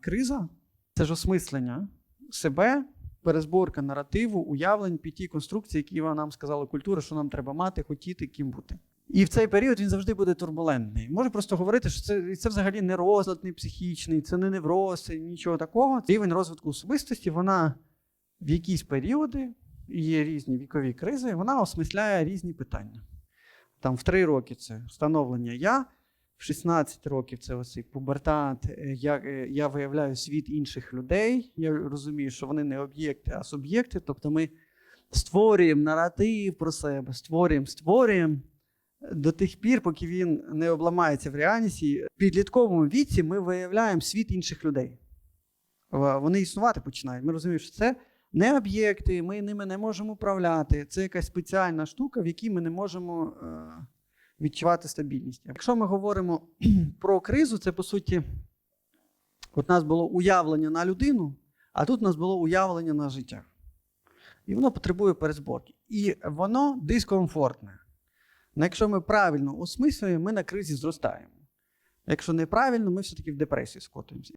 Криза це ж осмислення себе, перезборка наративу, уявлень під ті конструкції, які нам сказала культура, що нам треба мати, хотіти, ким бути. І в цей період він завжди буде турбулентний. Може просто говорити, що це, це взагалі не розлад, не психічний, це не невроз, нічого такого. Рівень розвитку особистості, вона в якісь періоди, є різні вікові кризи, вона осмисляє різні питання. Там в 3 роки це встановлення я, в 16 років це оцей пубертат. е, Я, е, я виявляю світ інших людей. Я розумію, що вони не об'єкти, а суб'єкти. Тобто ми створюємо наратив про себе, створюємо, створюємо до тих пір, поки він не обламається в реальності. В підлітковому віці ми виявляємо світ інших людей. Вони існувати починають. Ми розуміємо, що це не об'єкти, ми ними не можемо управляти. Це якась спеціальна штука, в якій ми не можемо е, відчувати стабільність. Якщо ми говоримо про кризу, це по суті, от нас було уявлення на людину, а тут у нас було уявлення на життя. І воно потребує перезборки. І воно дискомфортне. Ну, якщо ми правильно осмислюємо, ми на кризі зростаємо. Якщо неправильно, ми все-таки в депресію скотуємося.